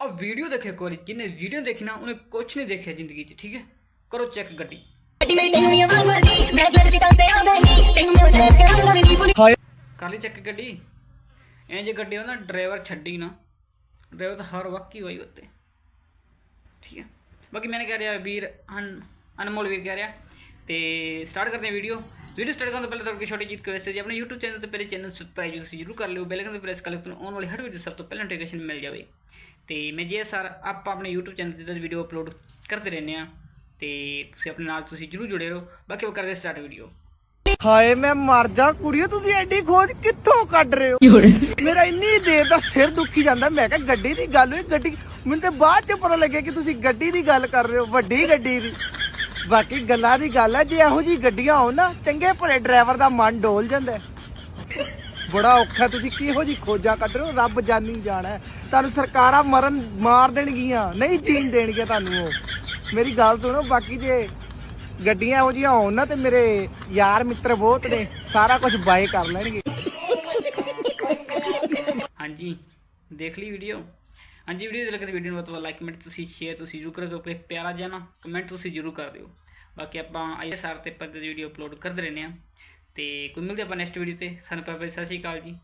ਆ ਵੀਡੀਓ ਦੇਖੇ ਇੱਕ ਵਾਰੀ ਜਿਹਨੇ ਵੀਡੀਓ ਦੇਖੀ ਨਾ ਉਹਨੇ ਕੁਝ ਨਹੀਂ ਦੇਖਿਆ ਜ਼ਿੰਦਗੀ 'ਚ ਠੀਕ ਹੈ? ਕਰੋ ਚੈੱਕ ਗੱਡੀ। ਗੱਡੀ ਮੇਰੀ ਤੈਨੂੰ ਵੀ ਆਵਾਜ਼ ਮਾਰਦੀ ਬਲੈਕ ਕਲਰ ਚ ਕੰਤੇ ਆਵੇਂਗੀ ਤੈਨੂੰ ਮੈਂ ਉਸੇ ਕਰਾਂਗਾ ਮੇਰੀ ਪੁਲਿਸ ਕਰ ਲਈ ਚੈੱਕ ਗੱਡੀ। ਐਂ ਜੇ ਗੱਡੀ ਉਹਦਾ ਡਰਾਈਵਰ ਛੱਡੀ ਨਾ ਡਰਾਈਵਰ ਤਾਂ ਹਰ ਵਕਤ ਹੀ ਹੋਈ ਉੱਤੇ। ਠੀਕ ਹੈ? ਬਾਕੀ ਮੈंने ਕਹਿ ਰਿਹਾ ਵੀਰ ਅਨ ਅਨਮੋਲ ਵੀਰ ਕਹਿ ਰਿਹਾ। ਤੇ ਸਟਾਰਟ ਕਰਦੇ ਹਾਂ ਵੀਡੀਓ ਵੀਡੀਓ ਸਟਾਰਟ ਕਰਨ ਤੋਂ ਪਹਿਲਾਂ ਤੁਹਾਡੀ ਛੋਟੀ ਜਿਹੀ ਰਿਕੁਐਸਟ ਹੈ ਜੀ ਆਪਣੇ YouTube ਚੈਨਲ ਤੇ ਪਹਿਲੇ ਚੈਨਲ ਸਬਸਕ੍ਰਾਈਬ ਜ਼ਰੂਰ ਕਰ ਲਿਓ ਬੈਲ ਆਈਕਨ ਤੇ ਪ੍ਰੈਸ ਕਰ ਲਿਓ ਤੁਹਾਨੂੰ ਆਉਣ ਵਾਲੀ ਹਰ ਵੀਡੀਓ ਸਭ ਤੋਂ ਪਹਿਲਾਂ ਨੋਟੀਫਿਕੇਸ਼ਨ ਮਿਲ ਜਾਵੇ। ਤੇ ਮੈਂ ਜੇ ਸਰ ਆਪਾਂ ਆਪਣੇ YouTube ਚੈਨਲ ਤੇ ਤਾਂ ਵੀਡੀਓ ਅਪਲੋਡ ਕਰਦੇ ਰਹਿੰਦੇ ਆ ਤੇ ਤੁਸੀਂ ਆਪਣੇ ਨਾਲ ਤੁਸੀਂ ਜ਼ਰੂਰ ਜੁੜੇ ਰਹੋ। ਬਾਕੀ ਉਹ ਕਰਦੇ ਸਟਾਰਟ ਵੀਡੀਓ ਹਾਏ ਮੈਂ ਮਰ ਜਾ ਕੁੜੀਓ ਤੁਸੀਂ ਐਡੀ ਖੋਜ ਕਿੱਥੋਂ ਕੱਢ ਰਹੇ ਹੋ? ਮੇਰਾ ਇੰਨੀ ਦੇਰ ਦਾ ਸਿਰ ਦੁਖੀ ਜਾਂਦਾ ਮੈਂ ਕਿਹਾ ਗੱਡੀ ਦੀ ਗੱਲ ਹੋਈ ਗੱਡੀ ਮੈਨੂੰ ਤੇ ਬਾਅਦ ਚ ਪਤਾ ਲੱਗਿਆ ਕਿ ਤੁਸੀਂ ਗੱਡੀ ਦੀ ਗੱਲ ਕਰ ਰਹੇ ਹੋ ਵੱਡੀ ਗੱਡੀ ਦੀ। ਬਾਕੀ ਗੱਲਾਂ ਦੀ ਗੱਲ ਹੈ ਜੇ ਇਹੋ ਜੀ ਗੱਡੀਆਂ ਹੋਣ ਨਾ ਚੰਗੇ ਭਲੇ ਡਰਾਈਵਰ ਦਾ ਮਨ ਡੋਲ ਜਾਂਦਾ। ਬੜਾ ਔਖਾ ਤੁਸੀਂ ਕਿਹੋ ਜੀ ਖੋਜਾਂ ਕੱਢ ਰਹੇ ਹੋ? ਰੱਬ ਜਾਨੀ ਜਾਣਾ ਤੁਹਾਨੂੰ ਸਰਕਾਰਾਂ ਮਰਨ, ਮਾਰ ਦੇਣਗੀਆਂ। ਨਹੀਂ, ਜੀਣ ਦੇਣਗੀਆਂ ਤੁਹਾਨੂੰ ਉਹ। ਮੇਰੀ ਗੱਲ ਸੁਣੋ, ਬਾਕੀ ਜੇ ਗੱਡੀਆਂ ਇਹੋ ਜਿਹੀਆਂ ਹੋਣ ਨਾ ਤੇ ਮੇਰੇ ਯਾਰ ਮਿੱਤਰ ਬਹੁਤ ਨੇ, ਸਾਰਾ ਕੁਝ ਬਾਏ ਕਰ ਲੈਣਗੇ। ਹਾਂਜੀ, ਦੇਖ ਲਈ ਵੀਡੀਓ ਹਾਂਜੀ ਵੀਡੀਓ ਦੇ ਲੱਗਦੀ ਵੀਡੀਓ ਨੂੰ ਬਹੁਤ ਬਹੁਤ ਲਾਈਕ ਕਮੈਂਟ ਤੁਸੀਂ ਸ਼ੇਅਰ ਤੁਸੀਂ ਜ਼ਰੂਰ ਕਰੋ ਕਿ ਪਿਆਰਾ ਜਿਹਾ ਕਮੈਂਟ ਤੁਸੀਂ ਜ਼ਰੂਰ ਕਰ ਦਿਓ। ਬਾਕੀ ਆਪਾਂ ਆਈਏ ਸਾਰ ਤੇ ਪੱਦੇ ਦੀ ਵੀਡੀਓ ਅਪਲੋਡ ਕਰਦੇ ਰਹਿੰਦੇ ਆ ਤੇ ਕੋਈ ਮਿਲਦੇ ਆਪਾਂ ਨੈਕਸਟ ਵੀਡੀਓ ਤੇ ਸਾਨੂੰ ਪਾਪਾ ਸਤਿ ਸ਼੍ਰੀ ਅਕਾਲ ਜੀ।